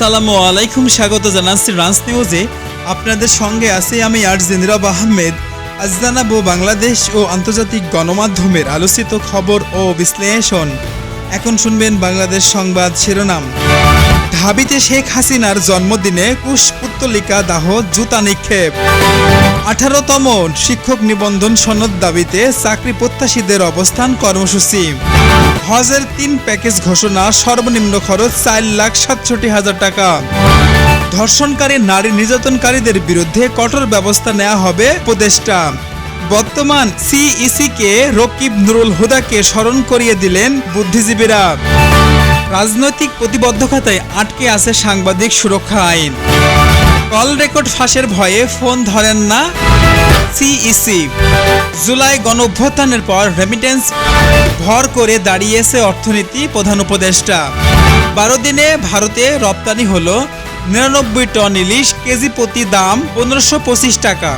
আসসালামু আলাইকুম, স্বাগত জানাচ্ছি রান্স নিউজে। আপনাদের সঙ্গে আছি আমি আর জিন্দিরাব আহমেদ। আজ জানাব বাংলাদেশ ও আন্তর্জাতিক গণমাধ্যমের আলোচিত খবর ও বিশ্লেষণ। এখন শুনবেন বাংলাদেশ সংবাদ শিরোনাম। ঢাবিতে শেখ হাসিনার জন্মদিনে কুশপুত্তলিকা দাহ, জুতা নিক্ষেপ। আঠারোতম শিক্ষক নিবন্ধন সনদ দাবিতে চাকরি প্রত্যাশীদের অবস্থান কর্মসূচি। হজের তিন প্যাকেজ ঘোষণা, সর্বনিম্ন খরচ চার লাখ সাতষট্টি হাজার টাকা। ধর্ষণকারী নারী নির্যাতনকারীদের বিরুদ্ধে কঠোর ব্যবস্থা নেওয়া হবে উপদেষ্টা। বর্তমান সিইসি কে রকিব নুরুল হুদাকে স্মরণ করিয়ে দিলেন বুদ্ধিজীবীরা। রাজনৈতিক প্রতিবদ্ধকতায় আটকে আছে সাংবাদিক সুরক্ষা আইন। কল রেকর্ড ফাঁসের ভয়ে ফোন ধরেন না সিইসি জুলাই গণ অভ্যুত্থানের পর রেমিটেন্স ভর করে দাঁড়িয়েছে অর্থনীতি প্রধান উপদেষ্টা। বারো দিনে ভারতে রপ্তানি হলো নিরানব্বই টন ইলিশ কেজি প্রতি দাম পনেরোশো পঁচিশ টাকা।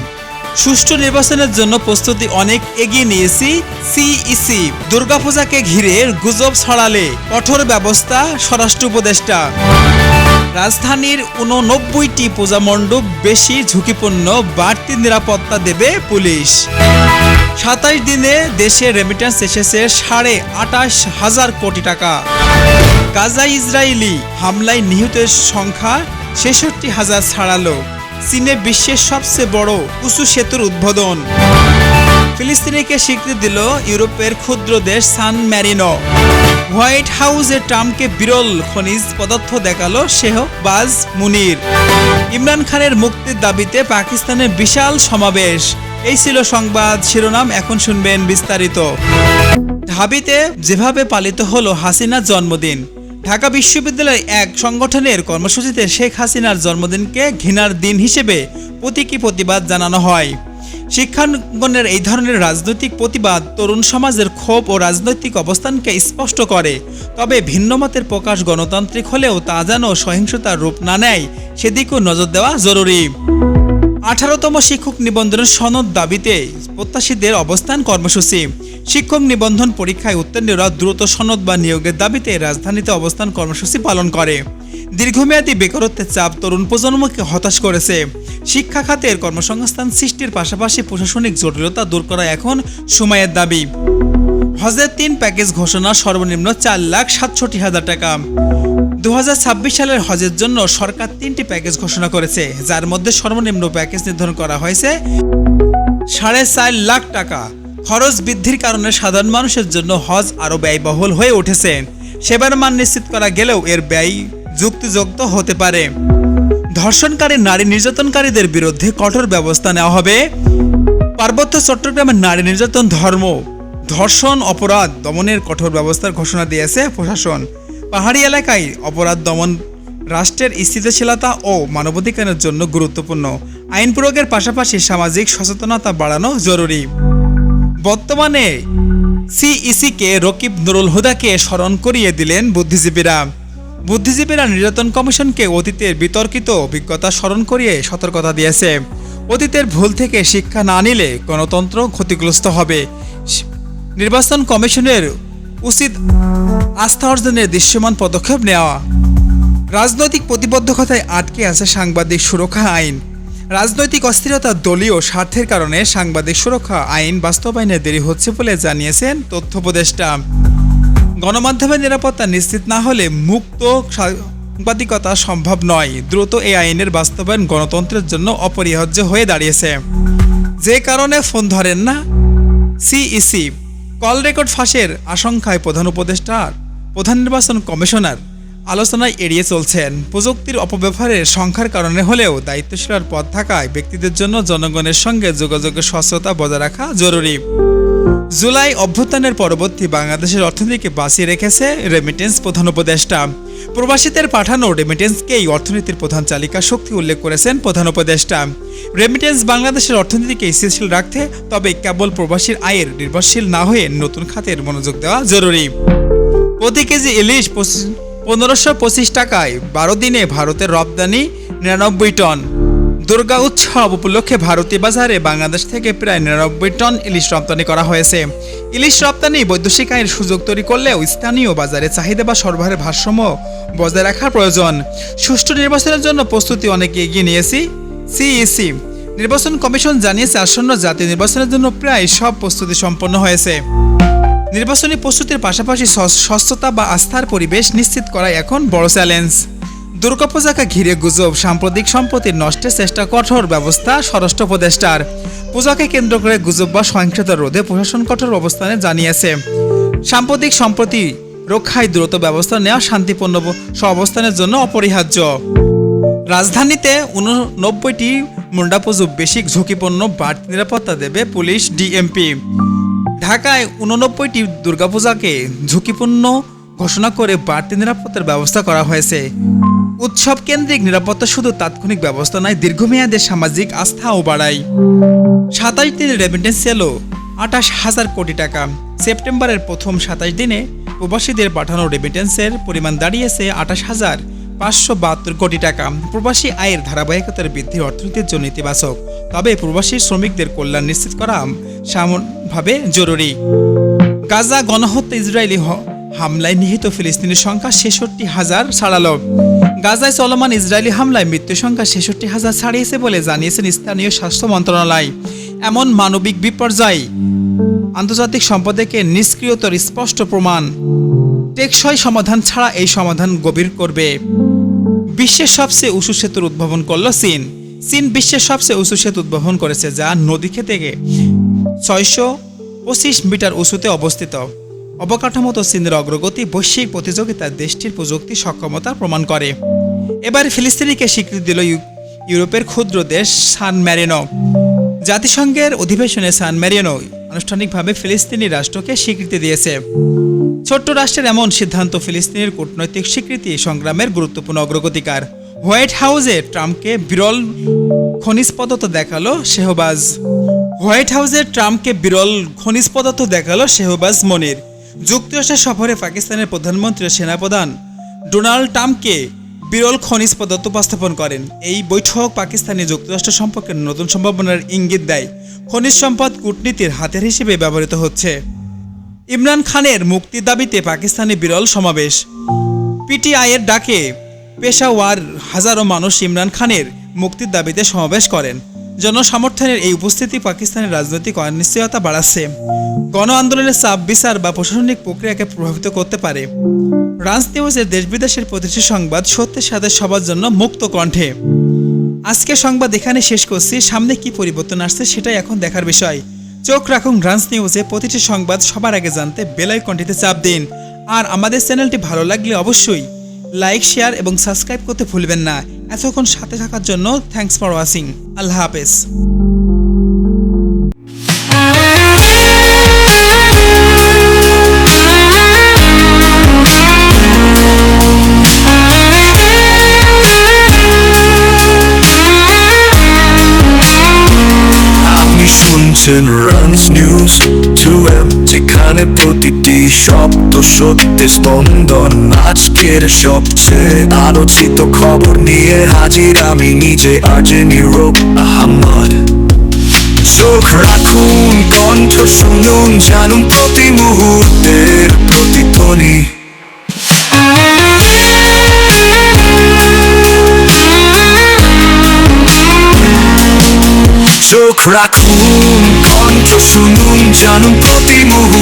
সুষ্ঠু নির্বাচনের জন্য প্রস্তুতি অনেক এগিয়ে নিয়েছি সিইসি দুর্গাপূজাকে ঘিরে গুজব ছড়ালে কঠোর ব্যবস্থা স্বরাষ্ট্র উপদেষ্টা। রাজধানীর উননব্বইটি পূজা মণ্ডপ বেশি ঝুঁকিপূর্ণ, বাড়তি নিরাপত্তা দেবে পুলিশ। সাতাশ দিনে দেশে রেমিটেন্স এসেছে সাড়ে আটাশ হাজার কোটি টাকা। গাজা ইসরায়েলি হামলায় নিহতের সংখ্যা ছেষট্টি হাজার ছাড়ালো। চীনে বিশ্বের সবচেয়ে বড় উঁচু সেতুর উদ্বোধন। ফিলিস্তিনিকে স্বীকৃতি দিল ইউরোপের ক্ষুদ্র দেশ সান ম্যারিনো। হোয়াইট হাউসে ট্রাম্পকে বিরল খনিজ পদার্থ দেখাল শেহবাজ মুনির। ইমরান খানের মুক্তির দাবিতে পাকিস্তানের বিশাল সমাবেশ। এই ছিল সংবাদ শিরোনাম, এখন শুনবেন বিস্তারিত। ঢাবিতে যেভাবে পালিত হলো হাসিনার জন্মদিন, ঢাকা বিশ্ববিদ্যালয়ের এক সংগঠনের কর্মসূচিতে শেখ হাসিনার জন্মদিনকে ঘৃণার দিন হিসেবে প্রতীকী প্রতিবাদ জানানো হয়। শিক্ষাঙ্গনের এই ধরনের রাজনৈতিক প্রতিবাদ তরুণ সমাজের ক্ষোভ ও রাজনৈতিক অবস্থানকে স্পষ্ট করে। তবে ভিন্নমতের প্রকাশ গণতান্ত্রিক হলেও তা যেন সহিংসতার রূপ না নেয়, সেদিকেও নজর দেওয়া জরুরি। আঠারোতম শিক্ষক নিবন্ধনের সনদ দাবিতে প্রত্যাশীদের অবস্থান কর্মসূচি। শিক্ষক নিবন্ধন পরীক্ষায় উত্তীর্ণরা দ্রুত সনদ বা নিয়োগের দাবিতে রাজধানীতে অবস্থান কর্মসূচি পালন করে। দীর্ঘমেয়াদী বেকারত্বের চাপ তরুণ প্রজন্মকে হতাশ করেছে। শিক্ষা খাতের কর্মসংস্থান সৃষ্টির পাশাপাশি প্রশাসনিক জটিলতা দূর করা এখন সময়ের দাবি। হজের তিন প্যাকেজ ঘোষণা সর্বনিম্ন চার লাখ সাতষট্টি হাজার টাকা। দুহাজার ছাব্বিশ সালের হজের জন্য সরকার তিনটি প্যাকেজ ঘোষণা করেছে, যার মধ্যে সর্বনিম্ন প্যাকেজ নির্ধারণ করা হয়েছে সাড়ে চার লাখ টাকা। খরচ বৃদ্ধির কারণে সাধারণ মানুষের জন্য হজ আরও ব্যয়বহুল হয়ে উঠেছে। সেবার মান নিশ্চিত করা গেলেও এর ব্যয় যুক্তিযুক্ত হতে পারে। ধর্ষণকারী নারী নির্যাতনকারীদের বিরুদ্ধে কঠোর ব্যবস্থা নেওয়া হবে। পার্বত্য চট্টগ্রামের নারী নির্যাতন ধর্ম, ধর্ষণ, অপরাধ দমনের কঠোর ব্যবস্থার ঘোষণা দিয়েছে প্রশাসন। পাহাড়ি এলাকায় অপরাধ দমন, রাষ্ট্রের স্থিতিশীলতা ও মানবাধিকারের জন্য গুরুত্বপূর্ণ। আইন প্রয়োগের পাশাপাশি সামাজিক সচেতনতা বাড়ানো জরুরি। বর্তমানে সিইসিকে রকিব নুরুল হুদাকে স্মরণ করিয়ে দিলেন বুদ্ধিজীবীরা। বুদ্ধিজীবীরা নির্যাতন কমিশনকে অতীতের বিতর্কিত অভিজ্ঞতা স্মরণ করিয়ে সতর্কতা দিয়েছে। অতীতের ভুল থেকে শিক্ষা না নিলে গণতন্ত্র ক্ষতিগ্রস্ত হবে। নির্বাচন কমিশনের উচিত আস্থা অর্জনের দৃশ্যমান পদক্ষেপ নেওয়া। রাজনৈতিক প্রতিবদ্ধকতায় আটকে আছে সাংবাদিক সুরক্ষা আইন। রাজনৈতিক অস্থিরতা দলীয় স্বার্থের কারণে সাংবাদিক সুরক্ষা আইন বাস্তবায়নে দেরি হচ্ছে বলে জানিয়েছেন তথ্য উপদেষ্টা। গণমাধ্যমের নিরাপত্তা নিশ্চিত না হলে মুক্ত সাংবাদিকতা সম্ভব নয়। দ্রুত এই আইনের বাস্তবায়ন গণতন্ত্রের জন্য অপরিহার্য হয়ে দাঁড়িয়েছে। যে কারণে ফোন ধরেন না। সিইসি, কল রেকর্ড ফাঁসের আশঙ্কায় প্রধান উপদেষ্টা, প্রধান নির্বাচন কমিশনার আলোচনায় এড়িয়ে চলছেন। প্রযুক্তির অপব্যবহারের সংখ্যার কারণে হলেও দায়িত্বশীলার পথ থাকায় ব্যক্তিদের জন্য জনগণের সঙ্গে যোগাযোগের স্বচ্ছতা বজায় রাখা জরুরি। জুলাই অভ্যুত্থানের পরবর্তী বাংলাদেশের অর্থনীতিকে বাঁচিয়ে রেখেছে রেমিটেন্স প্রধান উপদেষ্টা। প্রবাসীদের পাঠানো রেমিটেন্সকেই অর্থনীতির প্রধান চালিকা শক্তি উল্লেখ করেছেন প্রধান উপদেষ্টা। রেমিটেন্স বাংলাদেশের অর্থনীতিকে স্থিতিশীল রাখতে তবে কেবল প্রবাসীর আয়ের নির্ভরশীল না হয়ে নতুন খাতের মনোযোগ দেওয়া জরুরি। প্রতি কেজি ইলিশ পনেরোশো পঁচিশ টাকায় বারো দিনে ভারতের রপ্তানি নিরানব্বই টন। দুর্গা উৎসব উপলক্ষে ভারতীয় বাজারে বাংলাদেশ থেকে প্রায় নিরানব্বই টন ইলিশ রপ্তানি করা হয়েছে। ইলিশ রপ্তানি বৈদেশিক আয়ের সুযোগ তৈরি করলেও স্থানীয় বাজারে চাহিদা বা সরবরাহের ভারসাম্য বজায় রাখার প্রয়োজন। সুষ্ঠু নির্বাচনের জন্য প্রস্তুতি অনেক এগিয়ে নিয়েছি, সিইসি। নির্বাচন কমিশন জানিয়েছে, আসন্ন জাতীয় নির্বাচনের জন্য প্রায় সব প্রস্তুতি সম্পন্ন হয়েছে। নির্বাচনী প্রস্তুতির পাশাপাশি স্বচ্ছতা বা আস্থার পরিবেশ নিশ্চিত করা এখন বড় চ্যালেঞ্জ। দুর্গাপূজাকে ঘিরে গুজব, সাম্প্রতিক সম্পত্তি নষ্টের চেষ্টা, কঠোর ব্যবস্থা, স্বরাষ্ট্র উপদেষ্টার। পূজাকে কেন্দ্র করে গুজব বা সহিংসতা রোধে প্রশাসন কঠোর অবস্থানে জানিয়েছে। সাম্প্রতিক সম্পত্তি রক্ষায় দ্রুত ব্যবস্থা নেওয়া শান্তিপূর্ণ অবস্থানের জন্য অপরিহার্য। রাজধানীতে উননব্বইটি মুন্ডাপুজো বেশি ঝুঁকিপূর্ণ বাড়তি নিরাপত্তা দেবে পুলিশ, ডিএমপি। ঢাকায় উননব্বইটি দুর্গাপূজাকে ঝুঁকিপূর্ণ ঘোষণা করে বাড়তি নিরাপত্তার ব্যবস্থা করা হয়েছে। উৎসব কেন্দ্রিক নিরাপত্তা শুধু তাৎক্ষণিক ব্যবস্থা নয়, দীর্ঘমেয়াদে সামাজিক আস্থাও বাড়ায়। সাতাশ দিনের রেমিটেন্স এলো আঠাশ হাজার কোটি টাকা। সেপ্টেম্বরের প্রথম সাতাশ দিনে প্রবাসীদের পাঠানো রেমিটেন্সের পরিমাণ দাঁড়িয়েছে আঠাশ হাজার পাঁচশো বাহাত্তর কোটি টাকা। প্রবাসী আয়ের ধারাবাহিকতার বৃদ্ধি অর্থনীতির জন্য ইতিবাচক। তবে প্রবাসী শ্রমিকদের কল্যাণ নিশ্চিত করা সামনভাবে জরুরি। গাজা গণহত্যা ইসরায়েলি হামলায় নিহিত ফিলিস্তিনের সংখ্যা ছেষট্টি হাজার ছাড়ালো গাজায় চলমান ইসরায়েলি হামলায় মৃত্যু সংখ্যা ছেষট্টি হাজার ছাড়িয়েছে বলে জানিয়েছেন স্থানীয় স্বাস্থ্য মন্ত্রণালয়। এমন মানবিক বিপর্যয় আন্তর্জাতিক সম্পদেকে নিষ্ক্রিয়তার স্পষ্ট প্রমাণ। টেকসই সমাধান ছাড়া এই সমাধান গভীর করবে। বিশ্বের সবচেয়ে উঁচু সেতুর উদ্ভাবন করল চীন। চীন বিশ্বের সবচেয়ে উঁচু সেতু উদ্ভাবন করেছে যা নদী থেকে ছয়শো পঁচিশ মিটার উঁচুতে অবস্থিত। অবকাঠামোত চীনের অগ্রগতি, বৈশ্বিক প্রতিযোগিতায় দেশটির প্রযুক্তি সক্ষমতা প্রমাণ করে। এবার ফিলিস্তিনিকে স্বীকৃতি দিল ইউরোপের ক্ষুদ্র দেশ সান ম্যারিনো। জাতিসংঘের অধিবেশনে সান ম্যারিনো আনুষ্ঠানিকভাবে ফিলিস্তিনি রাষ্ট্রকে স্বীকৃতি দিয়েছে। ছোট্ট রাষ্ট্রের এমন সিদ্ধান্ত ফিলিস্তিনের কূটনৈতিক স্বীকৃতি সংগ্রামের গুরুত্বপূর্ণ অগ্রগতিকার। হোয়াইট হাউসে ট্রাম্পকে বিরল খনিজ পদার্থ দেখাল শেহবাজ। হোয়াইট হাউসে ট্রাম্পকে বিরল খনিজ পদার্থ দেখাল শেহবাজ মনির। যুক্তরাষ্ট্র সফরে পাকিস্তানের প্রধানমন্ত্রী সেনাপ্রধান ডোনাল্ড ট্রাম্পকে বিরল খনিজ পদার্থ উপস্থাপন করেন। এই বৈঠক পাকিস্তানি যুক্তরাষ্ট্র সম্পর্কে নতুন সম্ভাবনার ইঙ্গিত দেয়। খনিজ সম্পদ কূটনীতির হাতের হিসেবে ব্যবহৃত হচ্ছে। ইমরান খানের মুক্তির দাবিতে পাকিস্তানে বিরল সমাবেশ। পিটিআইয়ের ডাকে পেশাওয়ার হাজারো মানুষ ইমরান খানের মুক্তির দাবিতে সমাবেশ করেন। জনসমর্থনের এই উপস্থিতি পাকিস্তানের রাজনৈতিক অনিশ্চয়তা বাড়াচ্ছে। গণ আন্দোলনের চাপ, বিচার বা প্রশাসনিক প্রক্রিয়াকে প্রভাবিত করতে পারে। রাজ নিউজের দেশ বিদেশের প্রতিটি সংবাদ সত্যের সাথে সবার জন্য মুক্ত কণ্ঠে। আজকে সংবাদ এখানে শেষ করছি। সামনে কি পরিবর্তন আসছে সেটাই এখন দেখার বিষয়। চোখ রাখুন গ্রান্স নিউজে প্রতিটি সংবাদ সবার আগে জানতে বেলাই কণ্ঠিতে চাপ দিন। আর আমাদের চ্যানেলটি ভালো লাগলে অবশ্যই লাইক, শেয়ার এবং সাবস্ক্রাইব করতে ভুলবেন না। এতক্ষণ সাথে থাকার জন্য থ্যাংকস ফর ওয়াচিং আল্লাহ হাফেজ। আপনি যেখানে প্রতিটি শব্দ সত্যি স্পন্দন। আজকের সবচেয়ে আলোচিত খবর নিয়ে হাজির আমি নিজে আজে নীরব আহমদ চোখ রাখুন, কণ্ঠ শুনুন, জানুন প্রতি মুহূর্তের প্রতিধ্বনি। চোখ রাখুন, কণ্ঠ শুনুন, জানুন প্রতি মুহূর্তের